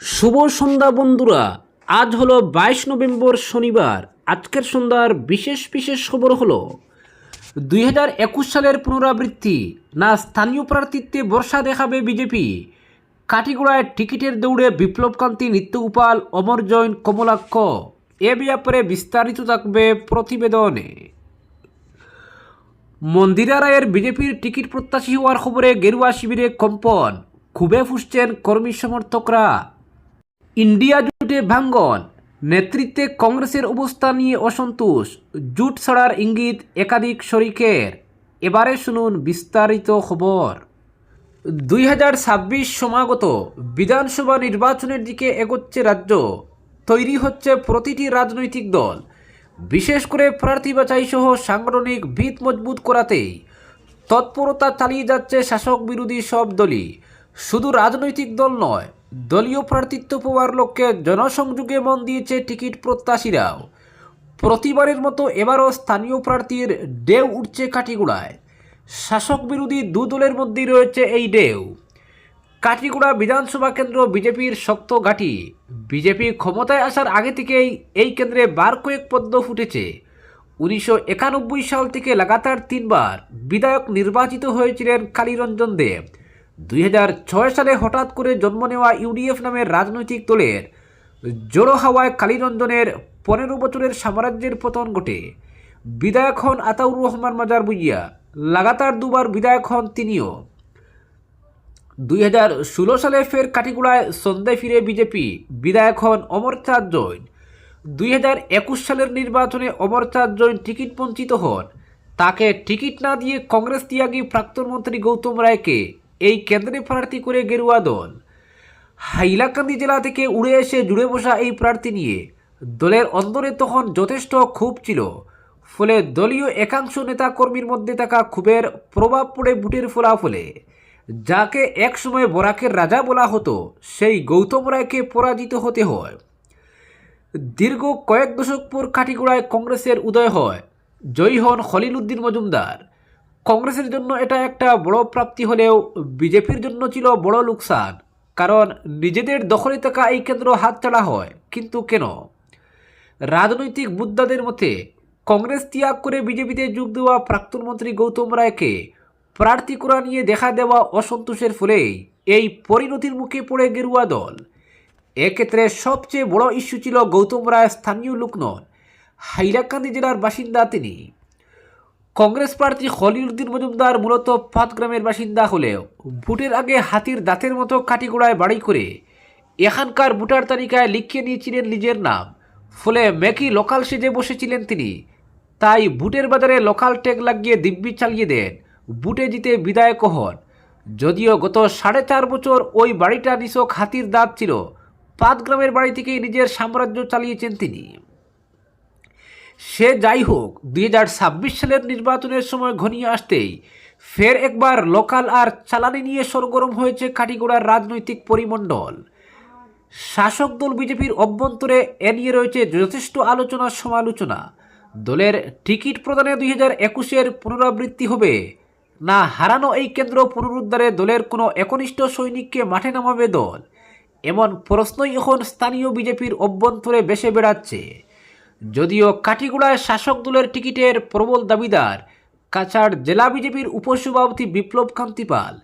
শুভ সন্ধ্যা বন্ধুরা। আজ হলো বাইশ নভেম্বর শনিবার। আজকের সন্ধ্যার বিশেষ বিশেষ খবর হলো, দুই হাজার একুশ সালের পুনরাবৃত্তি না স্থানীয় প্রার্থীত্বে বর্ষা দেখাবে বিজেপি? কাটিগোড়ায় টিকিটের দৌড়ে বিপ্লবকান্তি নিত্যগোপাল, অমর জৈন, কমলাক্ষ। এ ব্যাপারে বিস্তারিত থাকবে প্রতিবেদনে। মন্দিরা রায়ের বিজেপির টিকিট প্রত্যাশী হওয়ার খবরে গেরুয়া শিবিরে কম্পন। খুবে ফুসছেন কর্মী সমর্থকরা। ইন্ডিয়া জুটে ভাঙ্গন। নেতৃত্বে কংগ্রেসের অবস্থা নিয়ে অসন্তোষ। জুট ছাড়ার ইঙ্গিত একাধিক শরিকের। এবারে শুনুন বিস্তারিত খবর। দুই হাজার ছাব্বিশ সমাগত বিধানসভা নির্বাচনের দিকে এগোচ্ছে রাজ্য। তৈরি হচ্ছে প্রতিটি রাজনৈতিক দল। বিশেষ করে প্রার্থী বাছাই সহ সাংগঠনিক ভিত মজবুত করাতেই তৎপরতা চালিয়ে যাচ্ছে শাসক বিরোধী সব দলই। শুধু রাজনৈতিক দল নয় দলীয় প্রার্থিত্ব পাওয়ার লক্ষ্যে জনসংযোগে মন দিয়েছে টিকিট প্রত্যাশীরাও। প্রতিবারের মতো এবারও স্থানীয় প্রার্থীর ডেউ উঠছে কাটিগুড়ায়। শাসক বিরোধী দু দলের মধ্যেই রয়েছে এই ডেউ কাটিগুড়া বিধানসভা কেন্দ্র বিজেপির শক্ত ঘাঁটি। বিজেপি ক্ষমতায় আসার আগে থেকেই এই কেন্দ্রে বার কয়েক পদ্ম ফুটেছে। উনিশশো একানব্বই সাল থেকে লাগাতার তিনবার বিধায়ক নির্বাচিত হয়েছিলেন কালীরঞ্জন দেব। দুই সালে হঠাৎ করে জন্ম নেওয়া ইউডিএফ নামের রাজনৈতিক দলের জোড়ো হাওয়ায় কালীরঞ্জনের পনেরো বছরের সাম্রাজ্যের পতন ঘটে। বিধায়ক হন আতাউর রহমান মাজার বুইয়া লাগাতার দুবার বিধায়ক হন তিনিও। দুই হাজার ষোলো সালে ফের কাটিগুড়ায় সন্ধ্যায় ফিরে বিজেপি, বিধায়ক হন অমরচাঁদ জৈন। দুই হাজার একুশ সালের নির্বাচনে অমরচাঁদ জৈন টিকিট বঞ্চিত হন। তাকে টিকিট না দিয়ে কংগ্রেস ত্যাগী প্রাক্তন মন্ত্রী গৌতম রায়কে এই কেন্দ্রে প্রার্থী করে গেরুয়া দল। হাইলাকান্দি জেলা থেকে উড়ে এসে জুড়ে বসা এই প্রার্থী নিয়ে দলের অন্দরে তখন যথেষ্ট ক্ষোভ ছিল। ফলে দলীয় একাংশ নেতাকর্মীর মধ্যে থাকা ক্ষোভের প্রভাব পড়ে বুটের ফলাফলে। যাকে একসময় বরাকের রাজা বলা হতো, সেই গৌতম রায়কে পরাজিত হতে হয়। দীর্ঘ কয়েক দশক পর কাটিগোড়ায় কংগ্রেসের উদয় হয়। জয়ী হন খলিল উদ্দিন মজুমদার। কংগ্রেসের জন্য এটা একটা বড় প্রাপ্তি হলেও বিজেপির জন্য ছিল বড় লোকসান। কারণ নিজেদের দখলে থাকা এই কেন্দ্র হাতছাড়া হয়। কিন্তু কেন? রাজনৈতিক বুদ্ধাদের মতে, কংগ্রেস ত্যাগ করে বিজেপিতে যোগ দেওয়া প্রাক্তন মন্ত্রী গৌতম রায়কে প্রার্থী করা নিয়ে দেখা দেওয়া অসন্তোষের ফলেই এই পরিণতির মুখে পড়ে গেরুয়া দল। এক্ষেত্রে সবচেয়ে বড় ইস্যু ছিল গৌতম রায় স্থানীয় লোক নন, হাইলাকান্দি জেলার বাসিন্দা তিনি। কংগ্রেস প্রার্থী খলিলুদ্দিন মজুমদার মূলত পাঁচগ্রামের বাসিন্দা হলেও ভোটের আগে হাতির দাঁতের মতো কাটিগোড়ায় বাড়ি করে এখানকার ভোটার তালিকায় লিখিয়ে নিয়েছিলেন নিজের নাম। ফলে মেকি লোকাল সেজে বসেছিলেন তিনি। তাই বুটের বাজারে লোকাল ট্যাগ লাগিয়ে দিব্যি চালিয়ে দেন। বুটে জিতে বিদায়ক হন। যদিও গত সাড়ে চার বছর ওই বাড়িটা নিছক হাতির দাঁত ছিল, পাঁচগ্রামের বাড়ি থেকেই নিজের সাম্রাজ্য চালিয়েছেন তিনি। সে যাই হোক, দুই হাজার ছাব্বিশ সালের নির্বাচনের সময় ঘনিয়ে আসতেই ফের একবার লোকাল আর চালানি নিয়ে সরগরম হয়েছে কাটিগোড়ার রাজনৈতিক পরিমণ্ডল। শাসক দল বিজেপির অভ্যন্তরে এ নিয়ে রয়েছে যথেষ্ট আলোচনা, সমালোচনা। দলের টিকিট প্রদানে দুই হাজার একুশের পুনরাবৃত্তি হবে। না হারানো এই কেন্দ্র পুনরুদ্ধারে দলের কোনো একনিষ্ঠ সৈনিককে মাঠে নামাবে দল। এমন প্রশ্নই এখন স্থানীয় বিজেপির অভ্যন্তরে বেসে বেড়াচ্ছে। যদিও কাটিগুড়ায় শাসক দলের টিকিটের প্রবল দাবিদার, কাছাড় জেলা বিজেপির উপসভাপতি বিপ্লব কান্তি পাল।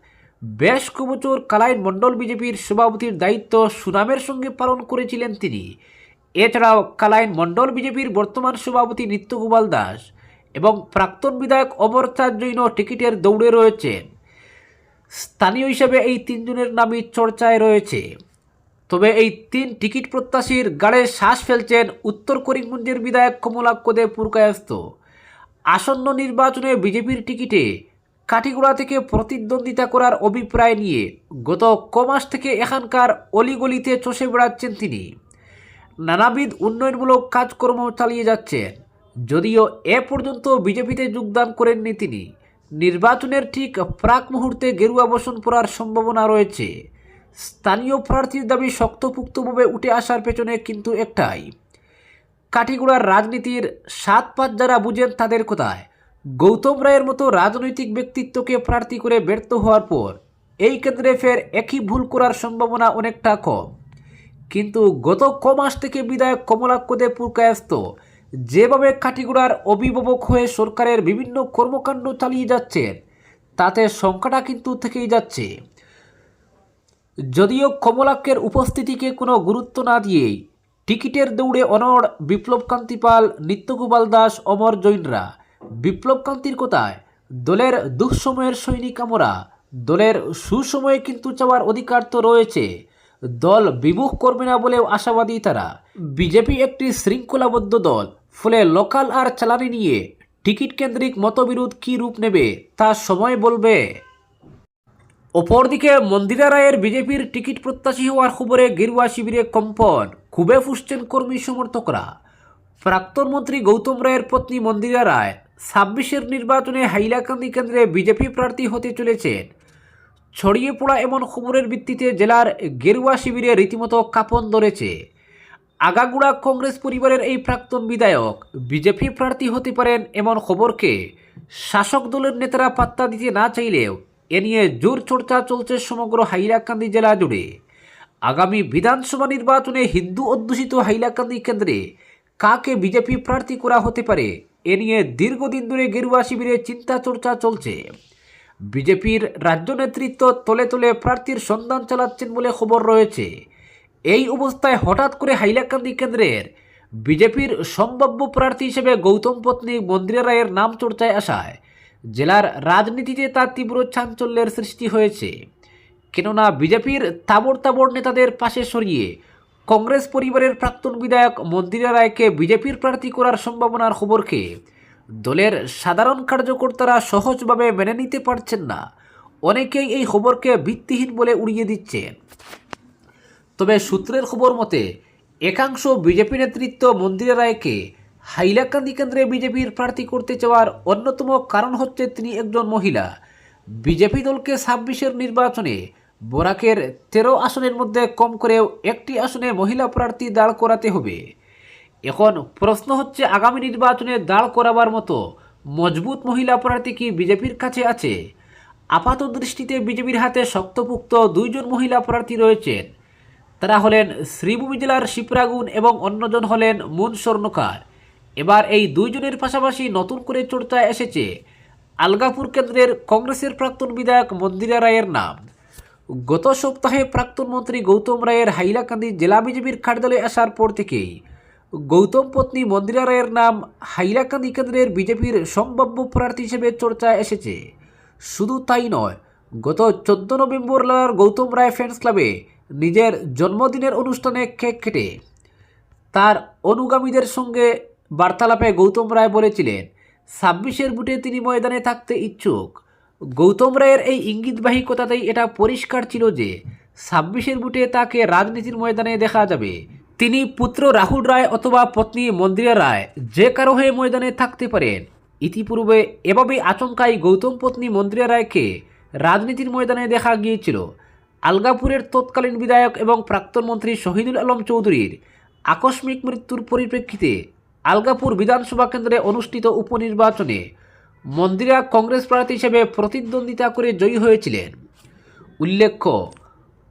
বেশ কবচর কালাইন মণ্ডল বিজেপির সভাপতির দায়িত্ব সুনামের সঙ্গে পালন করেছিলেন তিনি। এছাড়াও কালাইন মণ্ডল বিজেপির বর্তমান সভাপতি নিত্যগোপাল দাস এবং প্রাক্তন বিধায়ক অমরচাঁদ জৈন টিকিটের দৌড়ে রয়েছেন। স্থানীয় হিসেবে এই তিনজনের নামই চর্চায় রয়েছে। তবে এই তিন টিকিট প্রত্যাশীর গাড়ে শ্বাস ফেলছেন উত্তর করিমগঞ্জের বিধায়ক কমলাক্ষ দেব পুরকায়স্ত আসন্ন নির্বাচনে বিজেপির টিকিটে কাটিগোড়া থেকে প্রতিদ্বন্দ্বিতা করার অভিপ্রায় নিয়ে গত কমাস থেকে এখানকার অলিগলিতে চষে বেড়াচ্ছেন তিনি। নানাবিধ উন্নয়নমূলক কাজকর্ম চালিয়ে যাচ্ছেন। যদিও এ পর্যন্ত বিজেপিতে যোগদান করেননি তিনি। নির্বাচনের ঠিক প্রাক মুহূর্তে গেরুয়া বসন পড়ার সম্ভাবনা রয়েছে। স্থানীয় প্রার্থীর দাবি শক্তপুক্তভাবে উঠে আসার পেছনে কিন্তু একটাই। কাঠিগুড়ার রাজনীতির সাত পাঁচ যারা বুঝেন তাদের কথায়? গৌতম রায়ের মতো রাজনৈতিক ব্যক্তিত্বকে প্রার্থী করে ব্যর্থ হওয়ার পর এই কেন্দ্রে ফের একই ভুল করার সম্ভাবনা অনেকটা কম। কিন্তু গত ক মাস থেকে বিধায়ক কমলাক্ষ দে পুরকায়স্ত যেভাবে কাটিগুড়ার অভিভাবক হয়ে সরকারের বিভিন্ন কর্মকাণ্ড চালিয়ে যাচ্ছেন, তাতে সংখ্যাটা কিন্তু থেকেই যাচ্ছে। যদিও কমলাক্ষের উপস্থিতিকে কোনো গুরুত্ব না দিয়েই টিকিটের দৌড়ে অনড় বিপ্লবকান্তি পাল নিত্যগোপাল দাস, অমর জৈনরা। বিপ্লবকান্তির কোথায়? দলের দুঃসময়ের সৈনিক আমরা। দলের সুসময়ে কিন্তু চাওয়ার অধিকার তো রয়েছে। দল বিমুখ করবে না বলেও আশাবাদী তারা। বিজেপি একটি শৃঙ্খলাবদ্ধ দল। ফলে লোকাল আর চালানি নিয়ে টিকিট কেন্দ্রিক মতবিরোধ কী রূপ নেবে তা সময় বলবে। অপরদিকে মন্দিরা রায়ের বিজেপির টিকিট প্রত্যাশী হওয়ার খবরে গেরুয়া শিবিরে কম্পন খুবই ফুসছেন কর্মী সমর্থকরা। প্রাক্তন মন্ত্রী গৌতম রায়ের পত্নী মন্দিরা রায় ছাব্বিশের নির্বাচনে হাইলাকান্দি কেন্দ্রে বিজেপি প্রার্থী হতে চলেছেন। ছড়িয়ে পড়া এমন খবরের ভিত্তিতে জেলার গেরুয়া শিবিরে রীতিমতো কাঁপন ধরেছে। আগাগুড়া কংগ্রেস পরিবারের এই প্রাক্তন বিধায়ক বিজেপি প্রার্থী হতে পারেন এমন খবরকে শাসক দলের নেতারা পাত্তা দিতে না চাইলেও এ নিয়ে জোর চর্চা চলছে সমগ্র হাইলাকান্দি জেলা জুড়ে। আগামী বিধানসভা নির্বাচনে হিন্দু অধ্যুষিত হাইলাকান্দি কেন্দ্রে কাকে বিজেপি প্রার্থী করা হতে পারে, এ নিয়ে দীর্ঘদিন ধরে গেরুয়া শিবিরে চিন্তা চর্চা চলছে। বিজেপির রাজ্য নেতৃত্ব তলে তলে প্রার্থীর সন্ধান চালাচ্ছেন বলে খবর রয়েছে। এই অবস্থায় হঠাৎ করে হাইলাকান্দি কেন্দ্রের বিজেপির সম্ভাব্য প্রার্থী হিসেবে গৌতম পত্নী মন্দিরা রায়ের নাম চর্চায় আসায় জেলার রাজনীতিতে তার তীব্র চাঞ্চল্যের সৃষ্টি হয়েছে। কেননা বিজেপির তাবড় তাবড় নেতাদের পাশে সরিয়ে কংগ্রেস পরিবারের প্রাক্তন বিধায়ক মন্দিরা রায়কে বিজেপির প্রার্থী করার সম্ভাবনার খবরকে দলের সাধারণ কার্যকর্তারা সহজভাবে মেনে নিতে পারছেন না। অনেকেই এই খবরকে ভিত্তিহীন বলে উড়িয়ে দিচ্ছেন। তবে সূত্রের খবর মতে, একাংশ বিজেপি নেতৃত্ব মন্দিরা রায়কে হাইলাকান্দি কেন্দ্রে বিজেপির প্রার্থী করতে চাওয়ার অন্যতম কারণ হচ্ছে তিনি একজন মহিলা। বিজেপি দলকে ছাব্বিশের নির্বাচনে বরাকের তেরো আসনের মধ্যে কম করেও একটি আসনে মহিলা প্রার্থী দাঁড় করাতে হবে। এখন প্রশ্ন হচ্ছে, আগামী নির্বাচনে দাঁড় করাবার মতো মজবুত মহিলা প্রার্থী কি বিজেপির কাছে আছে? আপাত দৃষ্টিতে বিজেপির হাতে শক্তপুক্ত দুইজন মহিলা প্রার্থী রয়েছেন। তারা হলেন শ্রীভূমি জেলার শিপ্রাগুন এবং অন্যজন হলেন মুন স্বর্ণকার। এবার এই দুইজনের পাশাপাশি নতুন করে চর্চায় এসেছে আলগাপুর কেন্দ্রের কংগ্রেসের প্রাক্তন বিধায়ক মন্দিরা রায়ের নাম। গত সপ্তাহে প্রাক্তন মন্ত্রী গৌতম রায়ের হাইলাকান্দি জেলা বিজেপির কার্যালয়ে আসার পর থেকেই গৌতম পত্নী মন্দিরা রায়ের নাম হাইলাকান্দি কেন্দ্রের বিজেপির সম্ভাব্য প্রার্থী হিসেবে চর্চায় এসেছে। শুধু তাই নয়, গত চোদ্দ নভেম্বর লালার গৌতম রায় ফ্রেন্ডস ক্লাবে নিজের জন্মদিনের অনুষ্ঠানে কেক কেটে তার অনুগামীদের সঙ্গে বার্তালাপে গৌতম রায় বলেছিলেন, ছাব্বিশের বুটে তিনি ময়দানে থাকতে ইচ্ছুক। গৌতম রায়ের এই ইঙ্গিতবাহী কথাতেই এটা পরিষ্কার ছিল যে, ছাব্বিশের বুটে তাকে রাজনীতির ময়দানে দেখা যাবে। তিনি পুত্র রাহুল রায় অথবা পত্নী মন্দিরা রায় যে কারও হয়ে ময়দানে থাকতে পারেন। ইতিপূর্বে এভাবেই আচমকাই গৌতম পত্নী মন্দিরা রায়কে রাজনীতির ময়দানে দেখা গিয়েছিল। আলগাপুরের তৎকালীন বিধায়ক এবং প্রাক্তন মন্ত্রী শহীদুল আলম চৌধুরীর আকস্মিক মৃত্যুর পরিপ্রেক্ষিতে আলগাপুর বিধানসভা কেন্দ্রে অনুষ্ঠিত উপনির্বাচনে মন্দিরা কংগ্রেস প্রার্থী হিসেবে প্রতিদ্বন্দ্বিতা করে জয়ী হয়েছিলেন। উল্লেখ্য,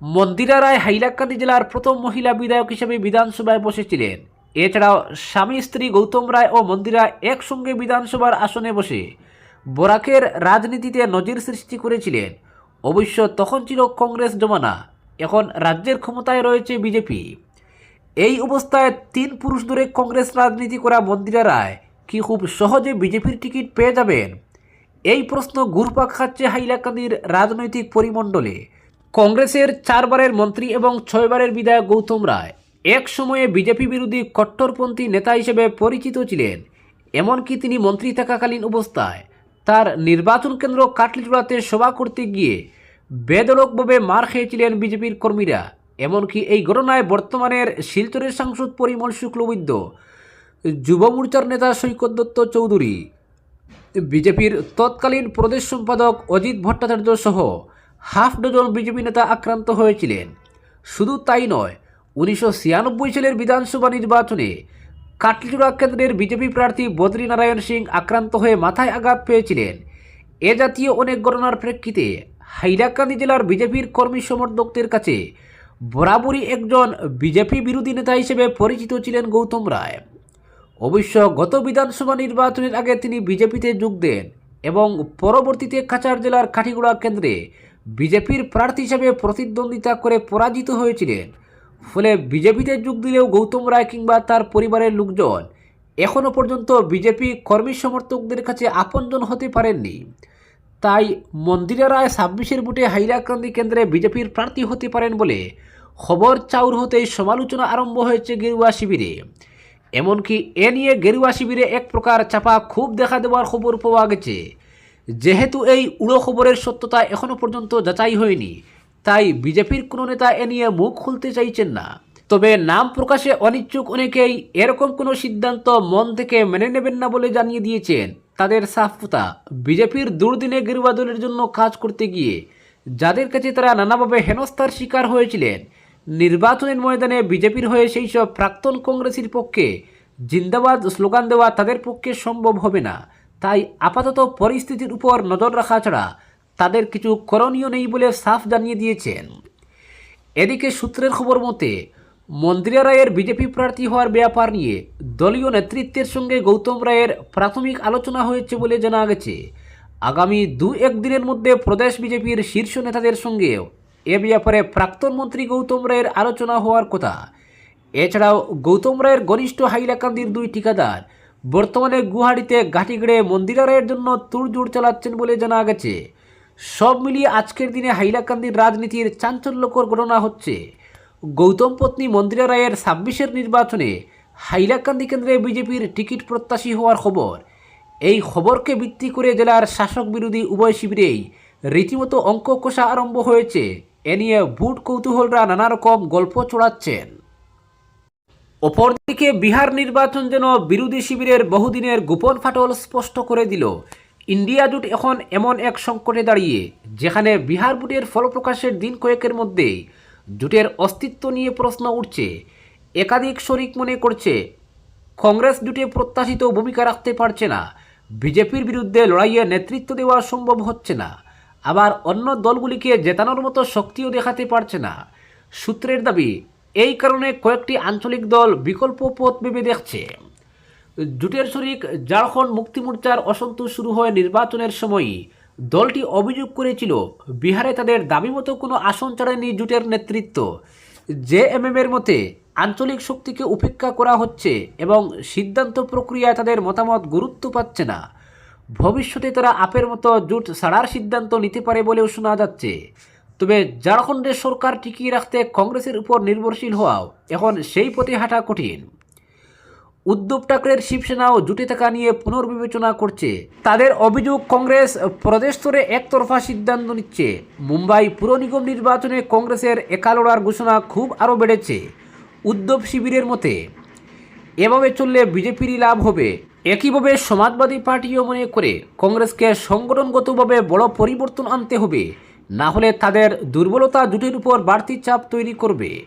মন্দিরা রায় হাইলাকান্দি জেলার প্রথম মহিলা বিধায়ক হিসেবে বিধানসভায় বসেছিলেন। এছাড়াও স্বামী স্ত্রী গৌতম রায় ও মন্দিরা একসঙ্গে বিধানসভার আসনে বসে বরাকের রাজনীতিতে নজির সৃষ্টি করেছিলেন। অবশ্য তখন ছিল কংগ্রেস জমানা, এখন রাজ্যের ক্ষমতায় রয়েছে বিজেপি। এই অবস্থায় তিন পুরুষ ধরে কংগ্রেস রাজনীতি করা মন্দিরা রায় কি খুব সহজে বিজেপির টিকিট পেয়ে যাবেন? এই প্রশ্ন ঘুরপাক খাচ্ছে হাইলাকান্দির রাজনৈতিক পরিমণ্ডলে। কংগ্রেসের চারবারের মন্ত্রী এবং ছয়বারের বিধায়ক গৌতম রায় এক সময়ে বিজেপি বিরোধী কট্টরপন্থী নেতা হিসেবে পরিচিত ছিলেন। এমনকি তিনি মন্ত্রী থাকাকালীন অবস্থায় তার নির্বাচন কেন্দ্র কাটলিচুড়াতে সভা করতে গিয়ে বেদরকভাবে মার খেয়েছিলেন বিজেপির কর্মীরা। এমনকি এই ঘটনায় বর্তমানের শিলচরের সাংসদ পরিমল শুক্লবৈদ্য যুব মোর্চার নেতা সৈকত দত্ত চৌধুরী, বিজেপির তৎকালীন প্রদেশ সম্পাদক অজিত ভট্টাচার্য সহ হাফ ডজন বিজেপি নেতা আক্রান্ত হয়েছিলেন। শুধু তাই নয়, উনিশশো সালের বিধানসভা নির্বাচনে কাটলিচুড়া কেন্দ্রের বিজেপি প্রার্থী বদ্রী নারায়ণ সিং আক্রান্ত হয়ে মাথায় আঘাত পেয়েছিলেন। এ জাতীয় অনেক ঘটনার প্রেক্ষিতে হাইলাকান্দি জেলার বিজেপির কর্মী সমর্থকদের কাছে বরাবরই একজন বিজেপি বিরোধী নেতা হিসেবে পরিচিত ছিলেন গৌতম রায়। অবশ্য গত বিধানসভা নির্বাচনের আগে তিনি বিজেপিতে যোগ দেন এবং পরবর্তীতে কাছাড় জেলার কাঠিগুড়া কেন্দ্রে বিজেপির প্রার্থী হিসেবে প্রতিদ্বন্দ্বিতা করে পরাজিত হয়েছিলেন। ফলে বিজেপিতে যোগ দিলেও গৌতম রায় কিংবা তার পরিবারের লোকজন এখনও পর্যন্ত বিজেপি কর্মী সমর্থকদের কাছে আপনজন হতে পারেননি। তাই মন্দিরা রায় ছাব্বিশের বুটে হাইলাকান্দি কেন্দ্রে বিজেপির প্রার্থী হতে পারেন বলে খবর চাউর হতেই সমালোচনা আরম্ভ হয়েছে গেরুয়া শিবিরে। এমনকি এ নিয়ে গেরুয়া শিবিরে এক প্রকার চাপা খুব দেখা দেওয়ার খবর পাওয়া গেছে। যেহেতু এই উড়ো খবরের সত্যতা এখনও পর্যন্ত যাচাই হয়নি, তাই বিজেপির কোনো নেতা এ নিয়ে মুখ খুলতে চাইছেন না। তবে নাম প্রকাশে অনিচ্ছুক অনেকেই এরকম কোনো সিদ্ধান্ত মন থেকে মেনে নেবেন না বলে জানিয়ে দিয়েছেন তাদের সাফতা বিজেপির দুর্দিনে গেরুয়া দলের জন্য কাজ করতে গিয়ে, যাদের কাছে তারা নানাভাবে হেনস্থার শিকার হয়েছিলেন নির্বাচনের ময়দানে বিজেপির হয়ে সেই সব প্রাক্তন কংগ্রেসের পক্ষে জিন্দাবাদ স্লোগান দেওয়া তাদের পক্ষে সম্ভব হবে না। তাই আপাতত পরিস্থিতির উপর নজর রাখা ছাড়া তাদের কিছু করণীয় নেই বলে সাফ জানিয়ে দিয়েছেন। এদিকে সূত্রের খবর মতে মন্দিরা রায়ের বিজেপি প্রার্থী হওয়ার ব্যাপার নিয়ে দলীয় নেতৃত্বের সঙ্গে গৌতম রায়ের প্রাথমিক আলোচনা হয়েছে বলে জানা গেছে। আগামী দু একদিনের মধ্যে প্রদেশ বিজেপির শীর্ষ নেতাদের সঙ্গেও এ ব্যাপারে প্রাক্তন মন্ত্রী গৌতম রায়ের আলোচনা হওয়ার কথা। এছাড়াও গৌতম রায়ের ঘনিষ্ঠ হাইলাকান্দির দুই ঠিকাদার বর্তমানে গুয়াহাটিতে ঘাটি গড়ে মন্দিরা রায়ের জন্য তুড়জুড় চালাচ্ছেন বলে জানা গেছে। সব মিলিয়ে আজকের দিনে হাইলাকান্দির রাজনীতির চাঞ্চল্যকর ঘটনা হচ্ছে, গৌতম পত্নী মন্দিরা রায়ের ছাব্বিশের নির্বাচনে হাইলাকান্দি কেন্দ্রে বিজেপির টিকিট প্রত্যাশী হওয়ার খবর। এই খবরকে ভিত্তি করে জেলার শাসক বিরোধী উভয় শিবিরেই রীতিমতো অঙ্ক কষা আরম্ভ হয়েছে। এ নিয়ে বুট কৌতূহলরা নানা রকম গল্প চড়াচ্ছেন। অপরদিকে বিহার নির্বাচন যেন বিরোধী শিবিরের বহুদিনের গোপন ফাটল স্পষ্ট করে দিল। ইন্ডিয়া জোট এখন এমন এক সংকটে দাঁড়িয়ে, যেখানে বিহার বুটের ফলপ্রকাশের দিন কয়েকের মধ্যেই জোটের অস্তিত্ব নিয়ে প্রশ্ন উঠছে। একাধিক শরিক মনে করছে, কংগ্রেস জোটে প্রত্যাশিত ভূমিকা রাখতে পারছে না, বিজেপির বিরুদ্ধে লড়াইয়ে নেতৃত্ব দেওয়া সম্ভব হচ্ছে না। আবার অন্য দলগুলিকে জেতানোর মতো শক্তিও দেখাতে পারছে না। সূত্রের দাবি, এই কারণে কয়েকটি আঞ্চলিক দল বিকল্প পথ ভেবে দেখছে। জুটের শরিক ঝাড়খণ্ড মুক্তি মোর্চার অসন্তোষ শুরু হয় নির্বাচনের সময়ই দলটি অভিযোগ করেছিল, বিহারে তাদের দাবি মতো কোনো আসন ছাড়েনি জুটের নেতৃত্ব। জে এর মতে, আঞ্চলিক শক্তিকে উপেক্ষা করা হচ্ছে এবং সিদ্ধান্ত প্রক্রিয়ায় তাদের মতামত গুরুত্ব পাচ্ছে না। ভবিষ্যতে তারা আপের মতো জোট ছাড়ার সিদ্ধান্ত নিতে পারে বলেও শোনা যাচ্ছে। তবে ঝাড়খণ্ডের সরকার টিকিয়ে রাখতে কংগ্রেসের উপর নির্ভরশীল হওয়াও এখন সেই পথে হাঁটা কঠিন। উদ্ধব ঠাকরের শিবসেনাও জুটে থাকা নিয়ে পুনর্বিবেচনা করছে। তাদের অভিযোগ, কংগ্রেস প্রদেশ স্তরে একতরফা সিদ্ধান্ত নিচ্ছে। মুম্বাই পুর নিগম নির্বাচনে কংগ্রেসের একালোড়ার ঘোষণা খুব আরও বেড়েছে। উদ্ধব শিবিরের মতে এভাবে চললে বিজেপিরই লাভ হবে। একইভাবে সমাজবাদী পার্টিও মনে করে, কংগ্রেসকে সংগঠনগতভাবে বড় পরিবর্তন আনতে হবে। না হলে তাদের দুর্বলতা জুটের উপর বাড়তি চাপ তৈরি করবে।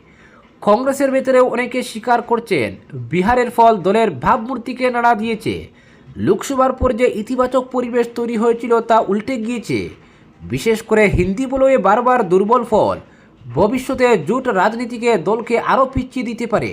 কংগ্রেসের ভেতরেও অনেকে স্বীকার করছেন, বিহারের ফল দলের ভাবমূর্তিকে নাড়া দিয়েছে। লোকসভার পর যে ইতিবাচক পরিবেশ তৈরি হয়েছিল তা উল্টে গিয়েছে। বিশেষ করে হিন্দি বলয়ে বারবার দুর্বল ফল, ভবিষ্যতে জোট রাজনীতিকে দলকে আরও পিছিয়ে দিতে পারে।